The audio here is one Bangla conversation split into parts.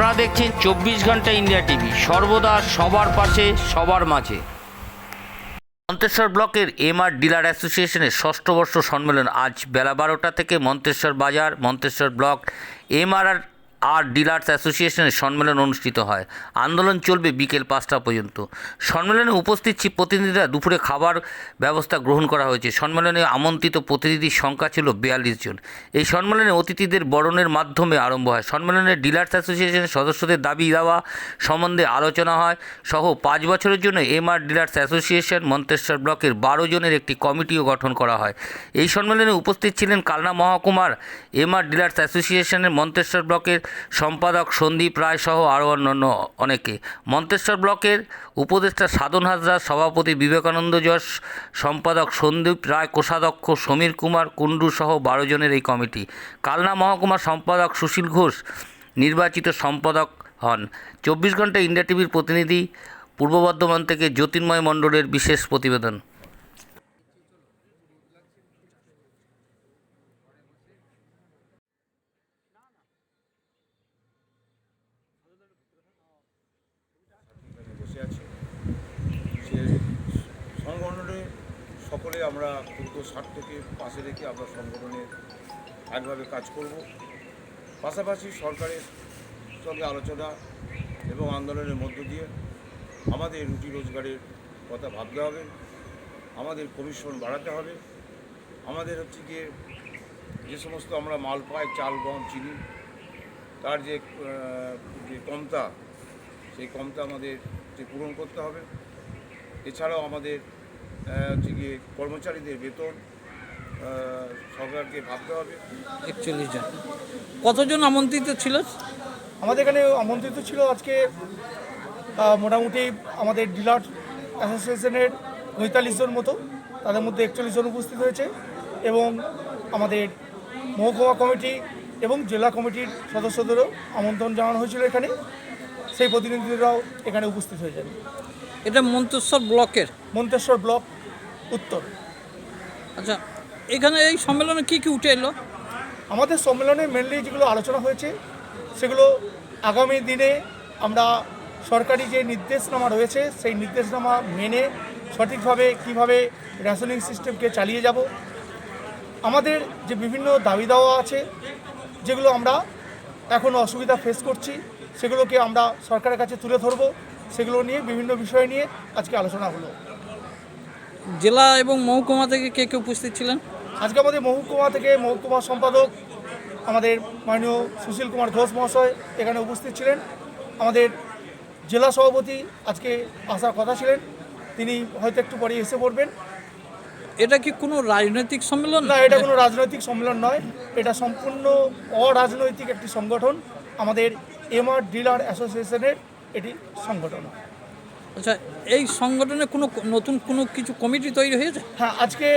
আপনারা দেখছেন চব্বিশ ঘণ্টা ইন্ডিয়া টিভি। সর্বদা সবার পাশে, সবার মাঝে। মন্তেশ্বর ব্লকের এমআর ডিলার অ্যাসোসিয়েশনের ষষ্ঠ বর্ষ সম্মেলন আজ বেলা বারোটা থেকে মন্তেশ্বর বাজার, মন্তেশ্বর ব্লক এমআর আর ডিলার্স অ্যাসোসিয়েশনের সম্মেলন অনুষ্ঠিত হয়। আন্দোলন চলবে বিকেল পাঁচটা পর্যন্ত। সম্মেলনে উপস্থিত প্রতিনিধিরা দুপুরে খাবার ব্যবস্থা গ্রহণ করা হয়েছে। সম্মেলনে আমন্ত্রিত প্রতিনিধির সংখ্যা ছিল বিয়াল্লিশ জন। এই সম্মেলনে অতিথিদের বরণের মাধ্যমে আরম্ভ হয়। সম্মেলনে ডিলার্স অ্যাসোসিয়েশনের সদস্যদের দাবি দেওয়া সম্বন্ধে আলোচনা হয়। সহ পাঁচ বছরের জন্য এমআর ডিলার্স অ্যাসোসিয়েশন মন্তেশ্বর ব্লকের বারো জনের একটি কমিটিও গঠন করা হয়। এই সম্মেলনে উপস্থিত ছিলেন কালনা মহকুমার এমআর ডিলার্স অ্যাসোসিয়েশনের মন্তেশ্বর ব্লকের সম্পাদক সন্দীপ রায় সহ আরও অন্যান্য অনেকে। মন্তেশ্বর ব্লকের উপদেষ্টা সাধন হাজরা, সভাপতি বিবেকানন্দ যশ, সম্পাদক সন্দীপ রায়, কোষাধ্যক্ষ সমীর কুমার কুণ্ডু সহ বারো জনের এই কমিটি। কালনা মহকুমার সম্পাদক সুশীল ঘোষ, নির্বাচিত সম্পাদক হন। চব্বিশ ঘণ্টা ইন্ডিয়া টিভির প্রতিনিধি, পূর্ব বর্ধমান থেকে জ্যোতির্ময় মণ্ডলের বিশেষ প্রতিবেদন। সংগঠনে সকলে আমরা ক্ষুদ্র স্বার্থকে পাশে রেখে আমরা সংগঠনের একভাবে কাজ করব। পাশাপাশি সরকারের সঙ্গে আলোচনা এবং আন্দোলনের মধ্য দিয়ে আমাদের রুটি রোজগারের কথা ভাবতে হবে, আমাদের কমিশন বাড়াতে হবে। আমাদের হচ্ছে গিয়ে যে সমস্ত আমরা মাল পাই, চাল, গম, চিনি, তার যে যে কমতা সেই কমতা আমাদের যে পূরণ করতে হবে। এছাড়াও আমাদের হচ্ছে গিয়ে কর্মচারীদের বেতন সরকারকে ভাবতে হবে। একচল্লিশ জন। কতজন আমন্ত্রিত ছিল? আমাদের এখানে আমন্ত্রিত ছিল আজকে মোটামুটি আমাদের ডিলার অ্যাসোসিয়েশনের পঁয়তাল্লিশ জন মতো। তাদের মধ্যে একচল্লিশ জন উপস্থিত হয়েছে এবং আমাদের মহকুমা কমিটি এবং জেলা কমিটির সদস্যদেরও আমন্ত্রণ জানানো হয়েছিল এখানে। সেই প্রতিনিধিরাও এখানে উপস্থিত হয়েছেন। এটা মন্তেশ্বর ব্লকের? মন্তেশ্বর ব্লক। উত্তর। আচ্ছা এখানে এই সম্মেলনে কি কি উঠে এলো? আমাদের সম্মেলনে মেনলি যেগুলো আলোচনা হয়েছে সেগুলো আগামী দিনে আমরা সরকারি যে নির্দেশনামা রয়েছে সেই নির্দেশনামা মেনে সঠিকভাবে কীভাবে রেশনিং সিস্টেমকে চালিয়ে যাব আমাদের যে বিভিন্ন দাবি দাওয়া আছে যেগুলো আমরা এখন অসুবিধা ফেস করছি সেগুলোকে আমরা সরকারের কাছে তুলে ধরবো সেগুলো নিয়ে বিভিন্ন বিষয় নিয়ে আজকে আলোচনা হলো। জেলা এবং মহকুমা থেকে কে কে উপস্থিত ছিলেন? আজকে আমাদের মহকুমা থেকে মহকুমা সম্পাদক আমাদের মাননীয় সুশীল কুমার ঘোষ মহাশয় এখানে উপস্থিত ছিলেন। আমাদের জেলা সভাপতি আজকে আসার কথা ছিলেন। তিনি হয়তো একটু পরে এসে পড়বেন। এটা কি কোনো রাজনৈতিক সম্মেলন? না এটা কোনো রাজনৈতিক সম্মেলন নয়। এটা সম্পূর্ণ অরাজনৈতিক একটি সংগঠন। আমাদের এমআর ডিলার অ্যাসোসিয়েশনের এটি সংগঠন। আচ্ছা এই সংগঠনে কোনো নতুন কোনো কিছু কমিটি তৈরি হয়েছে? হ্যাঁ আজকে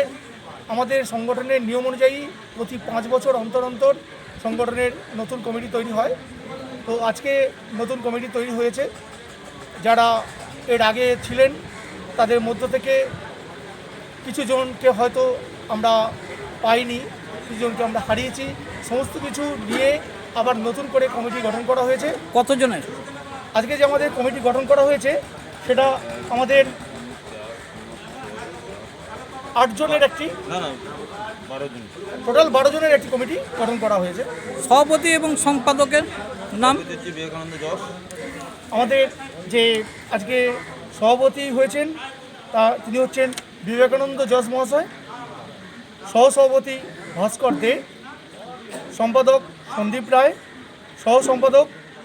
আমাদের সংগঠনের নিয়ম অনুযায়ী প্রতি পাঁচ বছর অন্তর অন্তর সংগঠনের নতুন কমিটি তৈরি হয়। তো আজকে নতুন কমিটি তৈরি হয়েছে। যারা এর আগে ছিলেন তাদের মধ্য থেকে কিছু জনকে হয়তো আমরা পাইনি কিছু জনকে আমরা হারিয়েছি। সমস্ত কিছু নিয়ে আবার নতুন করে কমিটি গঠন করা হয়েছে। কতজনের আজকে যে আমাদের কমিটি গঠন করা হয়েছে সেটা আমাদের আটজনের একটি টোটাল বারো জনের একটি কমিটি গঠন করা হয়েছে। সভাপতি এবং সম্পাদকের নাম? আমাদের যে আজকে সভাপতি হয়েছেন তা তিনি হচ্ছেন বিবেকানন্দ যশ মহাশয় সহসভাপতি ভাস্কর দে সম্পাদক সন্দীপ রায় সহ সম্পাদক